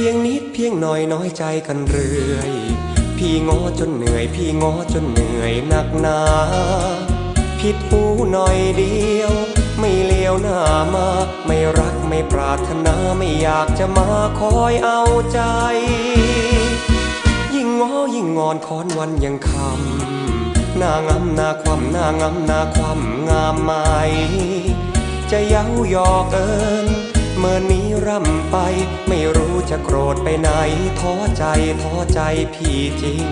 พียงนิดเพียงหน่อยน้อยใจกันเรื่อย พี่ง้อจนเหนื่อย พี่ง้อจนเหนื่อยหนักหนาผิดหูหน่อยเดียว ไม่เลี้ยวหน้ามา ไม่รักไม่ปรารถนาไม่อยากจะมาคอยเอาใจ ยิ่งง้อยิ่งงอนคอนวันยังคำหน้างำหน้าความหน้างำหน้าความงามไหมจะเย้ายอกเอิน เมื่อนี้ร่ำไป ไม่รู้จะโกรธไปไหน ท้อใจท้อใจพี่จริง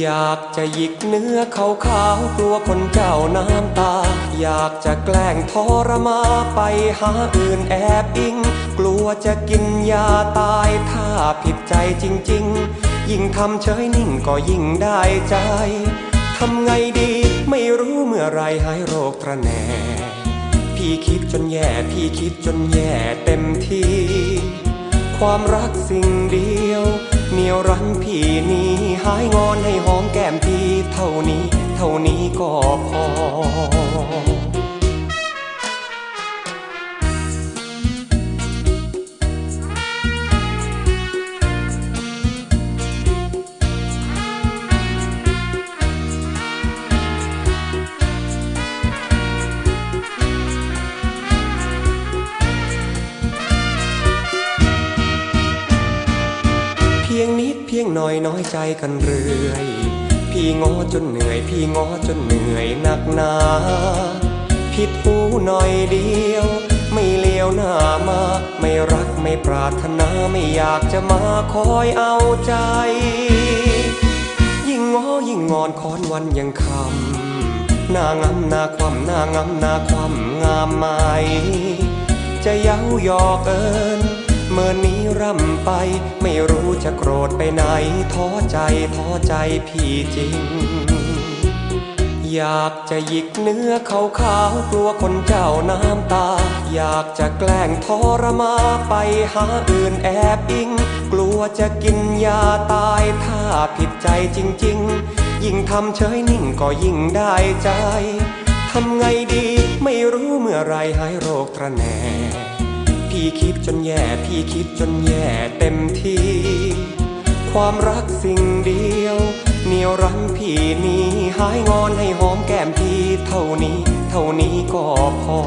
อยากจะหยิกเนื้อเขาขาวกลัวคนเจ้าน้ำตา อยากจะแกล้งทรมาไปหาอื่นแอบอิง กลัวจะกินยาตายถ้าผิดใจจริง ๆ ยิ่งทำเฉยนิ่งก็ยิ่งได้ใจทำไงดีไม่รู้เมื่อไรหายโรคตระแหน่ พี่คิดจนแย่ พี่คิดจนแย่เต็มที่ ความรักสิ่งเดียวเหนียวรั้งพี่นี้หายงอนให้หอมแก้มพี่เท่านี้ เท่านี้ก็พอ พียงนิดเพียงหน่อยน้อยใจกันเรื่อย พี่ง้อจนเหนื่อย พี่ง้อจนเหนื่อยหนักหนาผิดหูหน่อยเดียว ไม่เลี้ยวหน้ามา ไม่รักไม่ปรารถนาไม่อยากจะมาคอยเอาใจ ยิ่งง้อยิ่งงอนคอนวันยังคำหน้างำหน้าความหน้างำหน้าความงามไหมจะเย้าหยอกเอิน เมื่อนี้ร่ำไป ไม่รู้จะโกรธไปไหน ท้อใจท้อใจพี่จริง อยากจะหยิกเนื้อเขาขาวกลัวคนเจ้าน้ำตา อยากจะแกล้งทรมาไปหาอื่นแอบอิง กลัวจะกินยาตายถ้าผิดใจจริง ๆ ยิ่งทำเฉยนิ่งก็ยิ่งได้ใจทำไงดีไม่รู้เมื่อไรหายโรคตระแหน่ พี่คิดจนแย่พี่คิดจนแย่เต็มที่ ความรักสิ่งเดียว เหนียวรั้งพี่นี้หายงอนให้หอมแก้มพี่เท่านี้ เท่านี้ก็พอ